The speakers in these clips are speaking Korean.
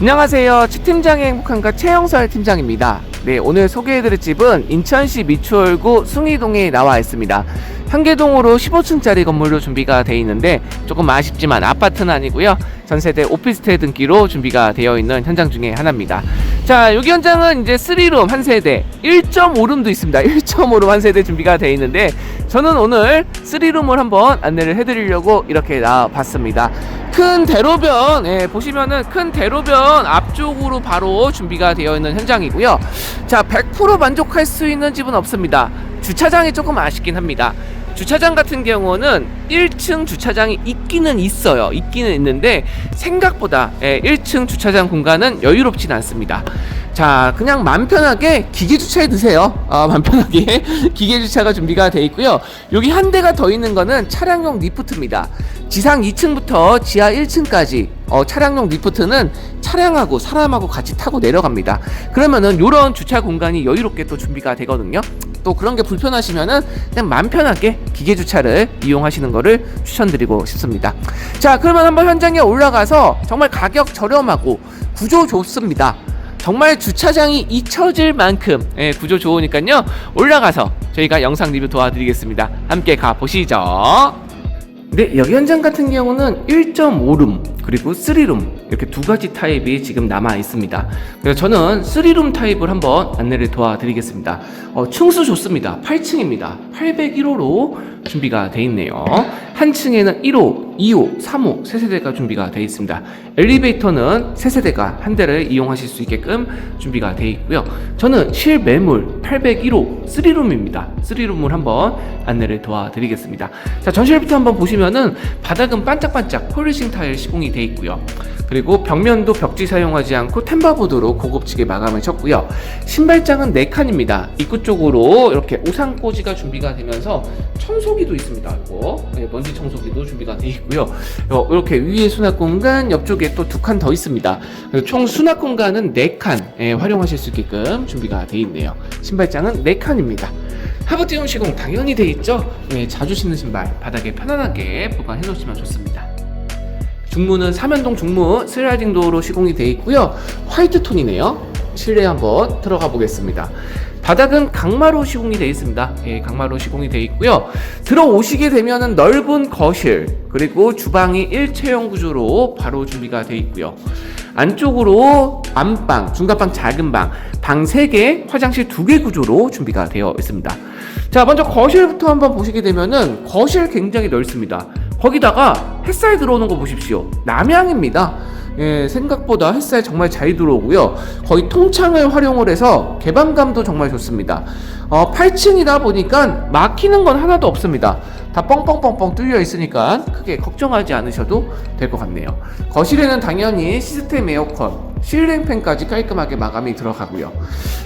안녕하세요. 추팀장의 행복한가 최영설 팀장입니다. 네, 오늘 소개해드릴 집은 인천시 미추홀구 숭이동에 나와 있습니다. 한계동으로 15층짜리 건물로 준비가 되어 있는데 조금 아쉽지만 아파트는 아니고요. 전세대 오피스텔 등기로 준비가 되어 있는 현장 중에 하나입니다. 자, 여기 현장은 이제 3룸 한 세대, 1.5룸도 있습니다. 1.5룸 한 세대 준비가 되어 있는데 저는 오늘 3룸을 한번 안내를 해 드리려고 이렇게 나와 봤습니다. 큰 대로변 예, 보시면은 큰 대로변 앞쪽으로 바로 준비가 되어 있는 현장이고요. 자, 100% 만족할 수 있는 집은 없습니다. 주차장이 조금 아쉽긴 합니다. 주차장 같은 경우는 1층 주차장이 있기는 있어요. 있기는 있는데 생각보다 예, 1층 주차장 공간은 여유롭진 않습니다. 자, 그냥 맘 편하게 기계 주차해 드세요. 아, 맘 편하게 기계 주차가 준비가 돼 있고요. 여기 한 대가 더 있는 거는 차량용 리프트입니다. 지상 2층부터 지하 1층까지 어, 차량용 리프트는 차량하고 사람하고 같이 타고 내려갑니다. 그러면은 이런 주차 공간이 여유롭게 또 준비가 되거든요. 또 그런 게 불편하시면은 그냥 맘 편하게 기계 주차를 이용하시는 거를 추천드리고 싶습니다. 자, 그러면 한번 현장에 올라가서 정말 가격 저렴하고 구조 좋습니다. 정말 주차장이 잊혀질 만큼 예, 구조 좋으니까요. 올라가서 저희가 영상 리뷰 도와드리겠습니다. 함께 가 보시죠. 네, 여기 현장 같은 경우는 1.5룸 그리고 3룸 이렇게 두 가지 타입이 지금 남아 있습니다. 그래서 저는 3룸 타입을 한번 안내를 도와드리겠습니다. 어, 층수 좋습니다. 8층입니다. 801호로 준비가 돼 있네요. 한 층에는 1호, 2호, 3호 세 세대가 준비가 돼 있습니다. 엘리베이터는 세 세대가 한 대를 이용하실 수 있게끔 준비가 돼 있고요. 저는 실매물 801호 3룸입니다. 3룸을 한번 안내를 도와드리겠습니다. 자, 전실부터 한번 보시면은 바닥은 반짝반짝 폴리싱 타일 시공이 돼 있고요. 그리고 벽면도 벽지 사용하지 않고 템바보드로 고급지게 마감을 쳤고요. 신발장은 4칸입니다. 입구 쪽으로 이렇게 우산꽂이가 준비가 되면서 청소기도 있습니다. 이거 네, 먼지 청소기도 준비가 되어 있고요. 어, 이렇게 위에 수납 공간, 옆쪽에 또 두 칸 더 있습니다. 총 수납 공간은 4칸 예, 활용하실 수 있게끔 준비가 되어 있네요. 신발장은 4칸입니다. 하부티움 시공 당연히 돼 있죠. 예, 자주 신는 신발 바닥에 편안하게 보관해 놓으시면 좋습니다. 중문은 삼연동 중문 슬라이딩 도어로 시공이 되어 있고요. 화이트 톤이네요. 실내 한번 들어가 보겠습니다. 바닥은 강마로 시공이 되어 있습니다. 예, 강마로 시공이 되어 있고요. 들어오시게 되면은 넓은 거실 그리고 주방이 일체형 구조로 바로 준비가 되어 있고요. 안쪽으로 안방, 중간방, 작은 방, 방 3개, 화장실 2개 구조로 준비가 되어 있습니다. 자, 먼저 거실부터 한번 보시게 되면은 거실 굉장히 넓습니다. 거기다가 햇살 들어오는 거 보십시오. 남향입니다. 예, 생각보다 햇살 정말 잘 들어오고요. 거의 통창을 활용을 해서 개방감도 정말 좋습니다. 어, 8층이다 보니까 막히는 건 하나도 없습니다. 다 뻥뻥뻥뻥 뚫려 있으니까 크게 걱정하지 않으셔도 될 것 같네요. 거실에는 당연히 시스템 에어컨, 실링팬까지 깔끔하게 마감이 들어가고요.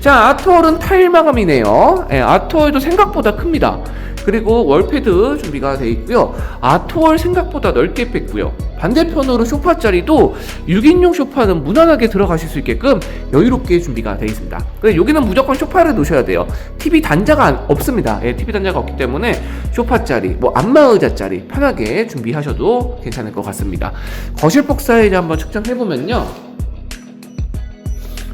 자, 아트월은 타일 마감이네요. 예, 아트월도 생각보다 큽니다. 그리고 월패드 준비가 되어 있고요. 아트월 생각보다 넓게 뺐고요. 반대편으로 소파 자리도 6인용 소파는 무난하게 들어가실 수 있게끔 여유롭게 준비가 되어 있습니다. 근데 여기는 무조건 소파를 놓으셔야 돼요. TV 단자가 안- 없습니다. 예, TV 단자가 없기 때문에 소파 자리, 뭐 안마 의자 자리 편하게 준비하셔도 괜찮을 것 같습니다. 거실 폭 사이즈 한번 측정해 보면요.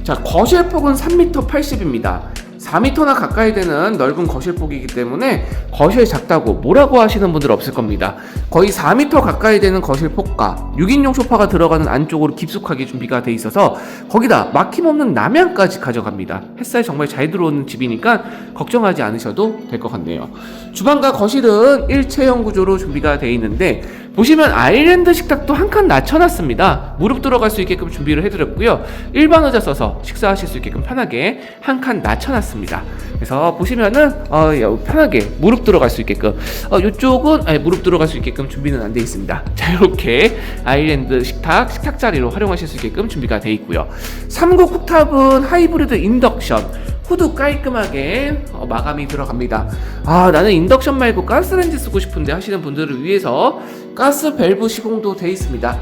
자, 거실 폭은 3m 80입니다. 4m나 가까이 되는 넓은 거실 폭이기 때문에 거실 작다고 뭐라고 하시는 분들 없을 겁니다. 거의 4m 가까이 되는 거실 폭과 6인용 소파가 들어가는 안쪽으로 깊숙하게 준비가 돼 있어서 거기다 막힘없는 남향까지 가져갑니다. 햇살 정말 잘 들어오는 집이니까 걱정하지 않으셔도 될 것 같네요. 주방과 거실은 일체형 구조로 준비가 돼 있는데 보시면 아일랜드 식탁도 한 칸 낮춰놨습니다. 무릎 들어갈 수 있게끔 준비를 해드렸고요. 일반 의자 써서 식사하실 수 있게끔 편하게 한 칸 낮춰놨습니다. 그래서 보시면은 어, 여- 편하게 무릎 들어갈 수 있게끔 어, 이쪽은 아니, 무릎 들어갈 수 있게끔 준비는 안 돼 있습니다. 자 이렇게 아일랜드 식탁 식탁 자리로 활용하실 수 있게끔 준비가 돼 있고요. 3구 쿡탑은 하이브리드 인덕션 후드 깔끔하게 어, 마감이 들어갑니다. 아 나는 인덕션 말고 가스렌지 쓰고 싶은데 하시는 분들을 위해서 가스 밸브 시공도 돼 있습니다.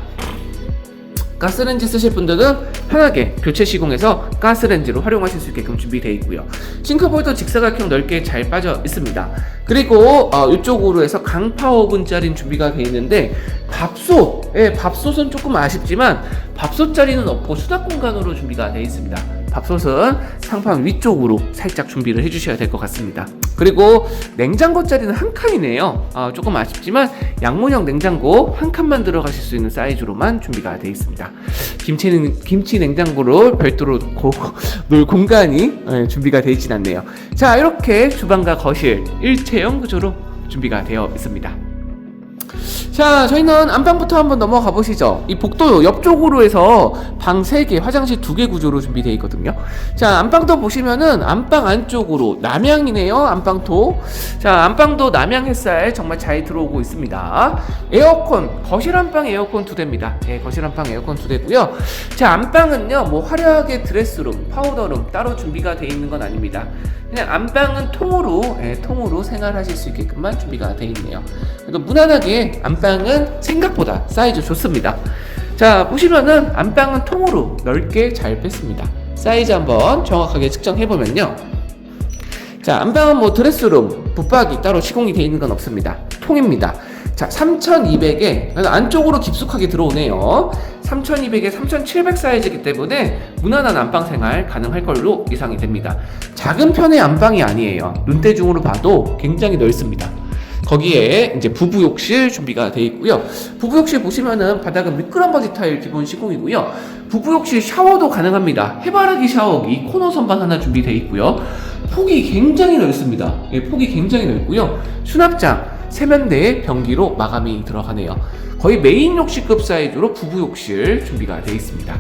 가스렌지 쓰실 분들은 편하게 교체 시공해서 가스렌지로 활용하실 수 있게끔 준비되어 있고요. 싱크볼도 직사각형 넓게 잘 빠져 있습니다. 그리고 어, 이쪽으로 해서 강파 오븐짜리는 준비가 되어 있는데 밥솥, 예, 밥솥은 조금 아쉽지만 밥솥 자리는 없고 수납 공간으로 준비가 되어 있습니다. 밥솥은 상판 위쪽으로 살짝 준비를 해주셔야 될 것 같습니다. 그리고 냉장고 자리는 한 칸이네요. 아, 조금 아쉽지만 양문형 냉장고 한 칸만 들어가실 수 있는 사이즈로만 준비가 되어 있습니다. 김치 김치 냉장고를 별도로 놓고 놀 공간이 예, 준비가 되어 있진 않네요. 자 이렇게 주방과 거실 일체형 구조로 준비가 되어 있습니다. 자, 저희는 안방부터 한번 넘어가 보시죠. 이 복도 옆쪽으로 해서 방 3개, 화장실 2개 구조로 준비되어 있거든요. 자, 안방도 보시면은 안방 안쪽으로 남향이네요. 안방도. 자, 안방도 남향 햇살 정말 잘 들어오고 있습니다. 에어컨, 거실 안방 에어컨 2대입니다. 예, 거실 안방 에어컨 2대고요. 자, 안방은요. 뭐 화려하게 드레스룸, 파우더룸 따로 준비가 되어 있는 건 아닙니다. 그냥 안방은 통으로 예, 통으로 생활하실 수 있게끔만 준비가 되어 있네요. 그래도 무난하게 안방 은 생각보다 사이즈 좋습니다. 자 보시면은 안방은 통으로 넓게 잘 뺐습니다. 사이즈 한번 정확하게 측정해 보면요. 자 안방은 뭐 드레스룸, 붙박이 따로 시공이 되어 있는 건 없습니다. 통입니다. 자 3200에 안쪽으로 깊숙하게 들어오네요. 3200에 3700 사이즈이기 때문에 무난한 안방 생활 가능할 걸로 예상이 됩니다. 작은 편의 안방이 아니에요. 눈대중으로 봐도 굉장히 넓습니다. 거기에 이제 부부 욕실 준비가 되어 있고요. 부부 욕실 보시면은 바닥은 미끄럼버지 타일 기본 시공이고요. 부부 욕실 샤워도 가능합니다. 해바라기 샤워기 코너 선반 하나 준비되어 있고요. 폭이 굉장히 넓습니다. 예, 폭이 굉장히 넓고요. 수납장 세면대에 변기로 마감이 들어가네요. 거의 메인 욕실급 사이즈로 부부 욕실 준비가 되어 있습니다.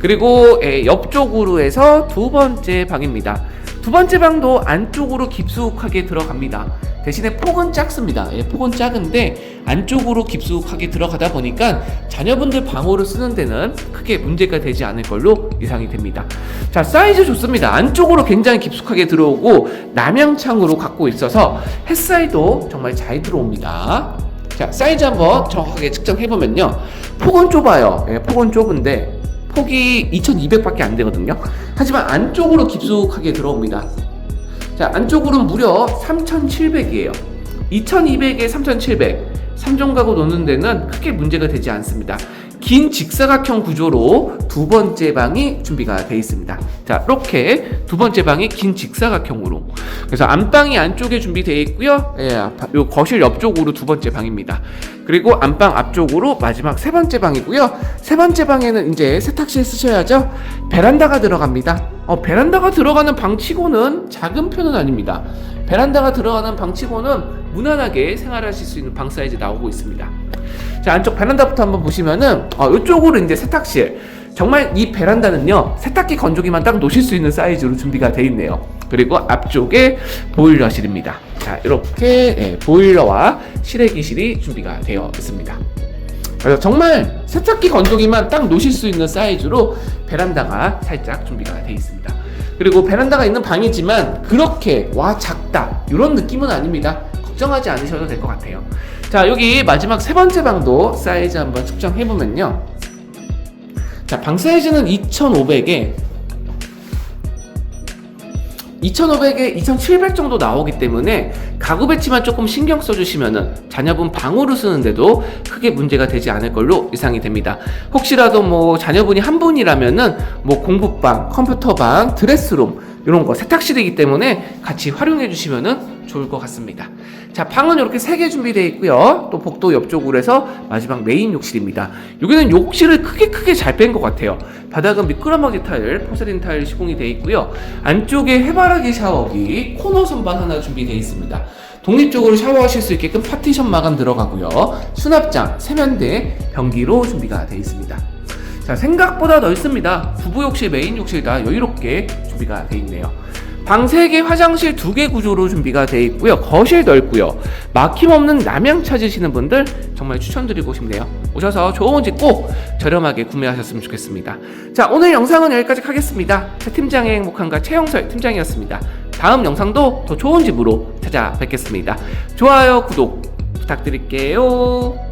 그리고 예, 옆쪽으로 해서 두 번째 방입니다. 두 번째 방도 안쪽으로 깊숙하게 들어갑니다. 대신에 폭은 작습니다. 예, 폭은 작은데 안쪽으로 깊숙하게 들어가다 보니까 자녀분들 방호를 쓰는 데는 크게 문제가 되지 않을 걸로 예상이 됩니다. 자, 사이즈 좋습니다. 안쪽으로 굉장히 깊숙하게 들어오고 남향창으로 갖고 있어서 햇살도 정말 잘 들어옵니다. 자, 사이즈 한번 정확하게 측정해보면요. 폭은 좁아요. 예, 폭은 좁은데 폭이 2200밖에 안 되거든요. 하지만 안쪽으로 깊숙하게 들어옵니다. 자, 안쪽으로는 무려 3700이에요. 2200에 3700. 3종 가구 놓는 데는 크게 문제가 되지 않습니다. 긴 직사각형 구조로 두 번째 방이 준비가 되어 있습니다. 자, 이렇게 두 번째 방이 긴 직사각형으로. 그래서 안방이 안쪽에 준비되어 있고요. 예, 요 거실 옆쪽으로 두 번째 방입니다. 그리고 안방 앞쪽으로 마지막 세 번째 방이고요. 세 번째 방에는 이제 세탁실 쓰셔야죠. 베란다가 들어갑니다. 어, 베란다가 들어가는 방치고는 작은 편은 아닙니다. 베란다가 들어가는 방치고는 무난하게 생활하실 수 있는 방 사이즈 나오고 있습니다. 자 안쪽 베란다부터 한번 보시면은 어, 이쪽으로 이제 세탁실 정말 이 베란다는요 세탁기 건조기만 딱 놓으실 수 있는 사이즈로 준비가 되어 있네요. 그리고 앞쪽에 보일러실입니다. 자 이렇게 예, 보일러와 실외기실이 준비가 되어 있습니다. 그래서 정말 세탁기 건조기만 딱 놓으실 수 있는 사이즈로 베란다가 살짝 준비가 되어 있습니다. 그리고 베란다가 있는 방이지만 그렇게 와 작다 이런 느낌은 아닙니다. 걱정하지 않으셔도 될 것 같아요. 자 여기 마지막 세 번째 방도 사이즈 한번 측정해 보면요. 자 방 사이즈는 2,500에 2,500에 2,700 정도 나오기 때문에 가구 배치만 조금 신경 써주시면은 자녀분 방으로 쓰는데도 크게 문제가 되지 않을 걸로 예상이 됩니다. 혹시라도 뭐 자녀분이 한 분이라면은 뭐 공부방, 컴퓨터방, 드레스룸 이런 거 세탁실이기 때문에 같이 활용해 주시면은 좋을 것 같습니다. 자, 방은 이렇게 세 개 준비되어 있고요. 또 복도 옆쪽으로 해서 마지막 메인 욕실입니다. 여기는 욕실을 크게 크게 잘 뺀 것 같아요. 바닥은 미끄럼하게 타일, 포세린 타일 시공이 되어 있고요. 안쪽에 해바라기 샤워기, 코너 선반 하나 준비되어 있습니다. 독립적으로 샤워하실 수 있게끔 파티션 마감 들어가고요. 수납장, 세면대, 변기로 준비가 되어 있습니다. 자, 생각보다 넓습니다. 부부 욕실, 메인 욕실 다 여유롭게 준비가 되어 있네요. 방 3개, 화장실 2개 구조로 준비가 되어 있고요. 거실 넓고요. 막힘없는 남양 찾으시는 분들 정말 추천드리고 싶네요. 오셔서 좋은 집 꼭 저렴하게 구매하셨으면 좋겠습니다. 자, 오늘 영상은 여기까지 하겠습니다. 차 팀장의 행복한가 최영설 팀장이었습니다. 다음 영상도 더 좋은 집으로 찾아뵙겠습니다. 좋아요, 구독 부탁드릴게요.